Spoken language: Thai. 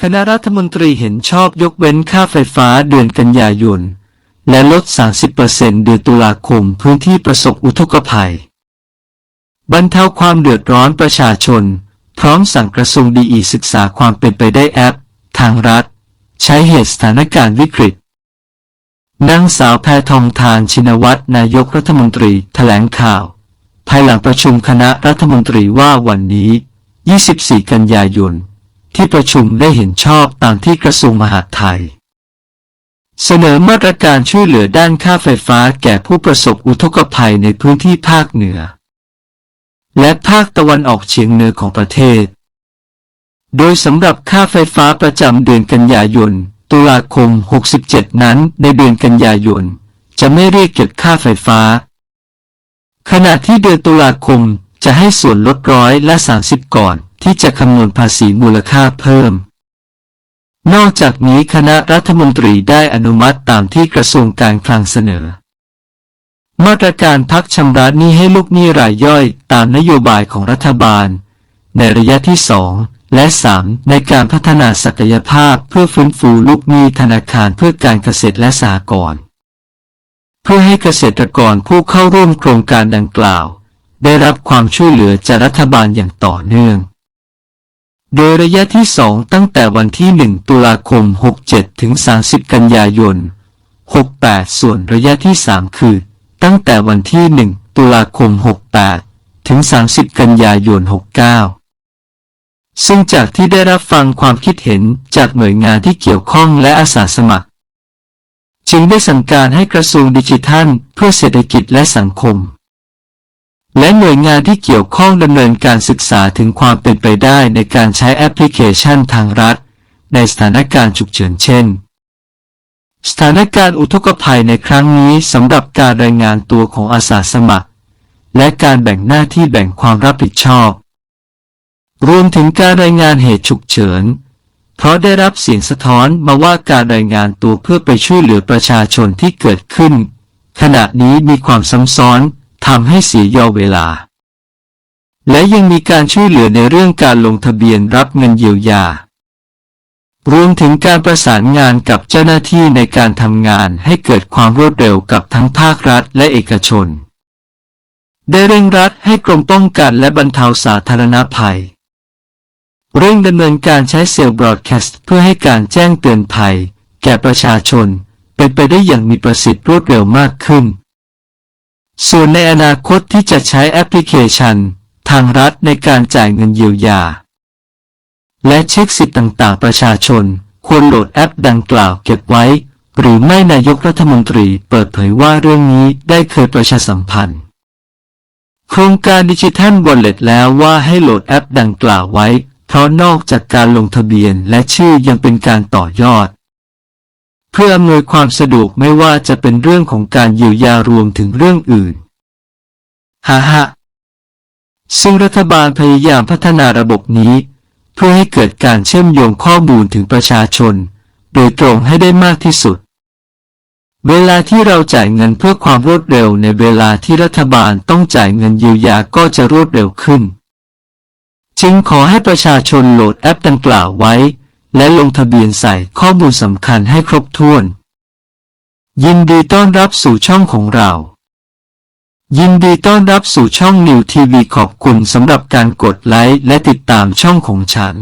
คณะรัฐมนตรีเห็นชอบยกเว้นค่าไฟฟ้าเดือนกันยายน และลด 30%เดือนตุลาคมพื้นที่ประสบอุทกภัย บรรเทาความเดือดร้อนประชาชน พร้อมสั่งกระทรวงดีอีศึกษาความเป็นไปได้แอป ทางรัฐ ใช้เหตุสถานการณ์วิกฤตนางสาวแพทองทานชินวัตรนายกรัฐมนตรีแถลงข่าว ภายหลังประชุมคณะรัฐมนตรีว่าวันนี้ 24 กันยายน ที่ประชุมได้เห็นชอบตามที่กระทรวงมหาดไทย เสนอมาตรการช่วยเหลือด้านค่าไฟฟ้าแก่ผู้ประสบอุทกภัยในพื้นที่ภาคเหนือ และภาคตะวันออกเฉียงเหนือของประเทศ โดยสำหรับค่าไฟฟ้าประจำเดือนกันยายน ตุลาคม 67 นั้นในเดือนกันยายน จะไม่เรียกเก็บค่าไฟฟ้า ขณะที่เดือนตุลาคมจะให้ส่วนลดร้อยละ 30 ก่อน ที่จะคำนวณภาษีมูลค่าเพิ่ม นอกจากนี้คณะรัฐมนตรีได้อนุมัติตามที่กระทรวงการคลังเสนอ มาตรการพักชำระหนี้ให้ลูกหนี้รายย่อยตามนโยบายของรัฐบาล ในระยะที่2และ 3 ในการพัฒนาศักยภาพเพื่อฟื้นฟูลูกหนี้ธนาคารเพื่อการเกษตรและสหกรณ์เพื่อให้เกษตรกรผู้เข้าร่วมโครงการดังกล่าว ได้รับความช่วยเหลือจากรัฐบาลอย่างต่อเนื่อง โดยระยะที่ 2 ตั้งแต่วันที่ 1 ตุลาคม 67 ถึง 30 กันยายน 68 ส่วนระยะที่ 3 คือ ตั้งแต่วันที่ 1 ตุลาคม 68 ถึง 30 กันยายน 69 ซึ่งจากที่ได้รับฟังความคิดเห็นจากหน่วยงานที่เกี่ยวข้องและอาสาสมัคร จึงได้สั่งการให้กระทรวงดิจิทัล เพื่อเศรษฐกิจและสังคม และหน่วยงานที่เกี่ยวข้องดำเนินการศึกษาถึงความเป็นไปได้ในการใช้แอปพลิเคชันทางรัฐ ในสถานการณ์ฉุกเฉินเช่น สถานการณ์อุทกภัยในครั้งนี้สำหรับการรายงานตัวของอาสาสมัคร และการแบ่งหน้าที่แบ่งความรับผิดชอบ รวมถึงการรายงานเหตุฉุกเฉิน เพราะได้รับเสียงสะท้อนมาว่าการรายงานตัวเพื่อไปช่วยเหลือประชาชนที่เกิดขึ้น ขณะนี้มีความซ้ำซ้อน ทำให้เสียยอเวลา และยังมีการช่วยเหลือในเรื่องการลงทะเบียนรับเงินเยียวยา รวมถึงการประสานงานกับเจ้าหน้าที่ในการทำงานให้เกิดความรวดเร็วกับทั้งภาครัฐและเอกชน ได้เร่งรัดให้กรมป้องกันและบรรเทาสาธารณภัยเร่งดำเนินการใช้เซลล์บรอดแคสต์เพื่อให้การแจ้งเตือนภัย แก่ประชาชน เป็นไปได้อย่างมีประสิทธิ์รวดเร็วมากขึ้น ส่วนในอนาคตที่จะใช้แอปพลิเคชัน ทางรัฐในการจ่ายเงินเยียวยา และเช็คสิทธิ์ต่างๆ ประชาชน ควรโหลดแอปดังกล่าวเก็บไว้ หรือไม่นายกรัฐมนตรีเปิดเผยว่าเรื่องนี้ได้เคยประชาสัมพันธ์ โครงการดิจิทัลวอลเล็ตแล้วว่าให้โหลดแอปดังกล่าวไว้ เพราะนอกจากการลงทะเบียนและชื่อยังเป็นการต่อยอด เพื่ออำนวยความสะดวกไม่ว่าจะเป็นเรื่องของการเยียวยารวมถึงเรื่องอื่นฮ่าฮะซึ่งรัฐบาลพยายามพัฒนาระบบนี้ เพื่อให้เกิดการเชื่อมโยงข้อมูลถึงประชาชน โดยตรงให้ได้มากที่สุด เวลาที่เราจ่ายเงินเพื่อความรวดเร็วในเวลาที่รัฐบาลต้องจ่ายเงินเยียวยาก็จะรวดเร็วขึ้น จึงขอให้ประชาชนโหลดแอปดังกล่าวไว้ และลงทะเบียนใส่ข้อมูลสำคัญให้ครบถ้วน ยินดีต้อนรับสู่ช่องของเรา ยินดีต้อนรับสู่ช่องนิวทีวีขอบคุณสำหรับการกดไลค์และติดตามช่องของฉัน